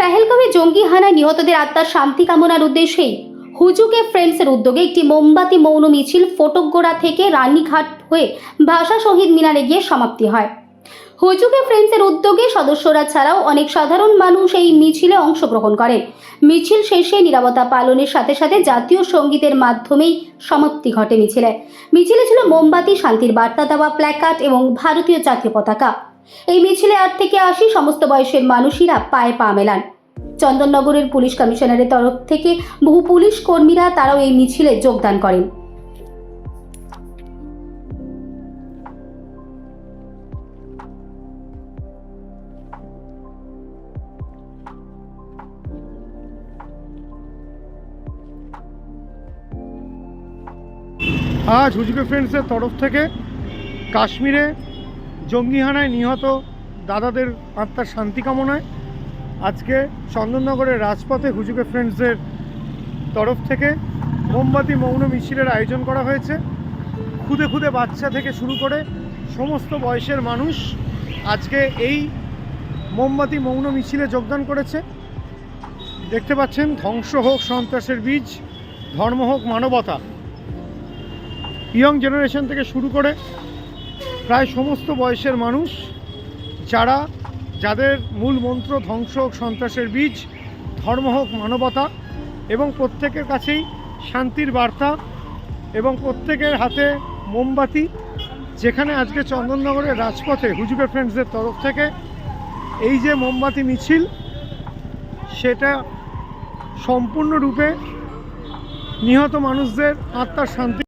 পেহেলগাঁওয়ে জঙ্গি হানায় নিহতদের আত্মার শান্তি কামনার উদ্দেশ্যেই হুজুকে ফ্রেন্ডসের উদ্যোগে একটি মোমবাতি মৌন মিছিল ফটকগোড়া থেকে রানীঘাট হয়ে ভাষা শহীদ মিনারে গিয়ে সমাপ্তি হয়। হুজুকে ফ্রেন্ডসের উদ্যোগে সদস্যরা ছাড়াও অনেক সাধারণ মানুষ এই মিছিলে অংশগ্রহণ করেন। মিছিল শেষে নিরাপত্তা পালনের সাথে সাথে জাতীয় সঙ্গীতের মাধ্যমেই সমাপ্তি ঘটে মিছিলে। মিছিলে ছিল মোমবাতি, শান্তির বার্তা দেওয়া প্ল্যাকার্ড এবং ভারতীয় জাতীয় পতাকা। এই মিছিলে আট থেকে আশি সমস্ত বয়সের মানুষেরা পায়ে পা মেলান। চন্দননগরের পুলিশ কমিশনারের তরফ থেকে বহু পুলিশ কর্মীরা তারাও এই মিছিলে যোগদান করেন। আজ হুজুকে ফ্রেন্ডসের তরফ থেকে কাশ্মীরে জঙ্গিহানায় নিহত দাদাদের আত্মার শান্তি কামনায় আজকে চন্দননগরের রাজপথে হুজুকে ফ্রেন্ডসের তরফ থেকে মোমবাতি মৌন মিছিলের আয়োজন করা হয়েছে। খুদে খুদে বাচ্চা থেকে শুরু করে সমস্ত বয়সের মানুষ আজকে এই মোমবাতি মৌন মিছিলে যোগদান করেছে। দেখতে পাচ্ছেন, ধ্বংস হোক সন্ত্রাসের বীজ, ধর্ম হোক মানবতা। ইয়ং জেনারেশন থেকে শুরু করে প্রায় সমস্ত বয়সের মানুষ যারা যাদের মূল মন্ত্র ধ্বংস হোক, সন্ত্রাসের বীজ, ধর্ম হোক, মানবতা, এবং প্রত্যেকের কাছেই শান্তির বার্তা, এবং প্রত্যেকের হাতে মোমবাতি, যেখানে আজকে চন্দননগরের রাজপথে হুজুবে ফ্রেন্ডসদের তরফ থেকে এই যে মোমবাতি মিছিল, সেটা সম্পূর্ণরূপে নিহত মানুষদের আত্মার শান্তি